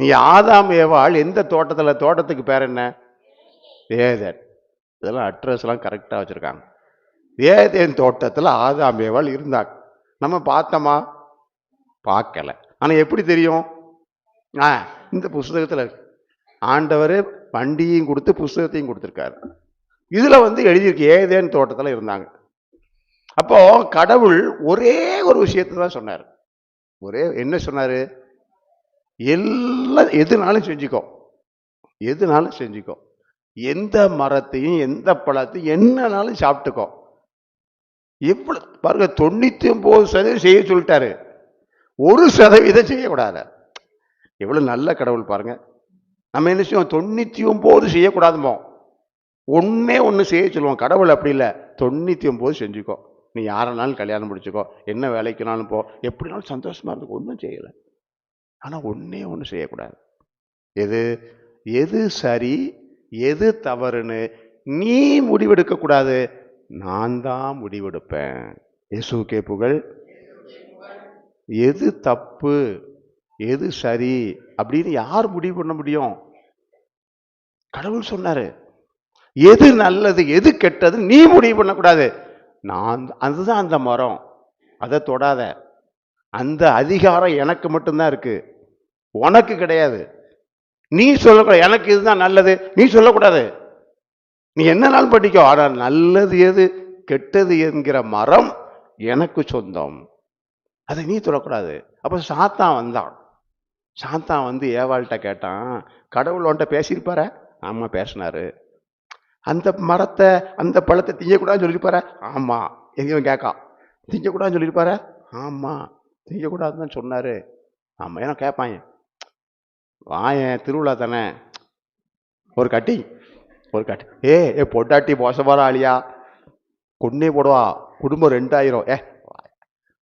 நீ ஆதாம் ஏவாள் எந்த தோட்டத்தில் தோட்டத்துக்கு பேர் என்ன? ஏதேன். இதெல்லாம் அட்ரஸ்லாம் கரெக்டாக வச்சுருக்காங்க. ஏதேன் தோட்டத்தில் ஆதாம் ஏவாள் இருந்தாங்க. நம்ம பார்த்தோமா? பார்க்கல. ஆனால் எப்படி தெரியும்? ஆ இந்த புஸ்தகத்தில் ஆண்டவர் வண்டியும் கொடுத்து புஸ்தகத்தையும் கொடுத்துருக்காரு. இதில் வந்து எழுதியிருக்கு ஏதேன் தோட்டத்தில் இருந்தாங்க. அப்போது கடவுள் ஒரே ஒரு விஷயத்தை தான் சொன்னார். ஒரே என்ன சொன்னார்? எல்லாம் எதுனாலும் செஞ்சுக்கோ. எதுனாலும் செஞ்சுக்கோ. எந்த மரத்தையும் எந்த பழத்தையும் என்னனாலும் சாப்பிட்டுக்கோ. எவ்வளவு பாருங்க தொண்ணூற்றி ஒம்பது சதவீதம் செய்ய சொல்லிட்டாரு. ஒரு சதவீதம் செய்யக்கூடாது. எவ்வளோ நல்ல கடவுள் பாருங்க. நம்ம என்ன செய்வோம்? தொண்ணூற்றி ஒம்பது செய்யக்கூடாதுமோ ஒன்றே ஒன்று செய்ய சொல்லுவோம். கடவுள் அப்படி இல்லை. தொண்ணூற்றி ஒம்பது செஞ்சுக்கோ. நீ யாரனாலும் கல்யாணம் முடிச்சுக்கோ. என்ன வேலைக்குனாலும் போ. எப்படினாலும் சந்தோஷமாக இருந்துக்கோ ஒன்றும் செய்யலை. ஆனால் ஒன்றே ஒன்று செய்யக்கூடாது. எது எது சரி எது தவறுன்னு நீ முடிவெடுக்கக்கூடாது. நான் தான் முடிவெடுப்பேன். இயேசுக்கே புகழ். எது தப்பு எது சரி அப்படின்னு யார் முடிவு பண்ண முடியும்? கடவுள் சொன்னாரு. எது நல்லது எது கெட்டது நீ முடிவு பண்ணக்கூடாது. நான் அதுதான் அந்த மரம். அதை தொடாத. அந்த அதிகாரம் எனக்கு மட்டும்தான் இருக்குது உனக்கு கிடையாது. நீ சொல்லக்கூடாது எனக்கு இதுதான் நல்லது. நீ சொல்லக்கூடாது. நீ என்ன நாள் படிக்கோ ஆனால் நல்லது எது? கெட்டது என்கிற மரம் எனக்கு சொந்தம். அதை நீ தொடக்கூடாது அப்போ சாத்தான் வந்தான். சாத்தான் வந்து ஏவாள்கிட்ட கேட்டான் கடவுள் உன்ட்ட பேசியிருப்பார? ஆமாம் பேசினாரு. அந்த மரத்தை அந்த பழத்தை திங்கக்கூடாதுன்னு சொல்லியிருப்பார? ஆமாம் எங்கேயும் கேட்கான். திங்கக்கூடாதுன்னு சொல்லியிருப்பார? ஆமாம் திங்கக்கூடாதுன்னு தான் சொன்னார். ஆமாம் ஏன்னா கேட்பாங்க வாயன் திருவிழா தானே? ஒரு கட்டி ஒரு கட்டி. ஏ ஏ பொட்டாட்டி மோசமான ஆளியா கொன்னே போடுவா. குடும்பம் ரெண்டாயிரம். ஏ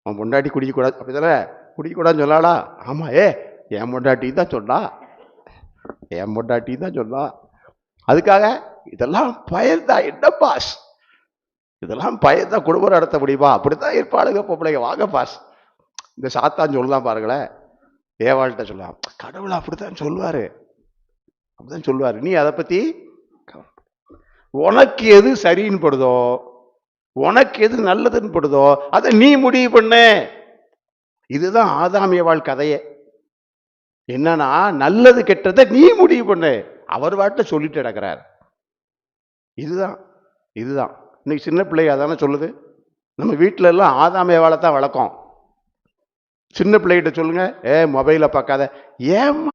அவன் பொண்டாட்டி குடிக்கக்கூடாது. அப்படி தானே குடிக்கக்கூடாதுன்னு சொல்லாடா ஆமாம் ஏ என் பொண்டாட்டி தான் சொன்னா. என் பொண்டாட்டி தான் சொன்னா. அதுக்காக இதெல்லாம் பயன்தான் என்ன பாஸ்? இதெல்லாம் பயன்தான் குடும்பம் நடத்த முடியுமா? அப்படித்தான் இருப்பாளுங்க பொம்பளைங்க. வாங்க பாஸ். இந்த சாத்தான் சொல்லலாம் பாருங்களேன். தேவாள்கிட்ட சொல்லலாம் கடவுள் அப்படித்தான் சொல்லுவார். அப்படிதான் சொல்லுவார். நீ அதை பற்றி உனக்கு எது சரின்னு படுதோ உனக்கு எது நல்லதுன்னு படுதோ அதை நீ முடிவு பண்ணு. இதுதான் ஆதாமியவாள் கதையே. என்னன்னா நல்லது கெட்டதை நீ முடிவு பண்ணு. அவர் வாட்ட சொல்லிட்டு கிடக்கிறார் இதுதான் இதுதான். இன்னைக்கு சின்ன பிள்ளை அதானே சொல்லுது. நம்ம வீட்டில எல்லாம் ஆதாமியவாளை தான் வளர்க்கோம். சின்ன பிள்ளைகிட்ட சொல்லுங்கள் ஏ மொபைலை பார்க்காத. ஏன்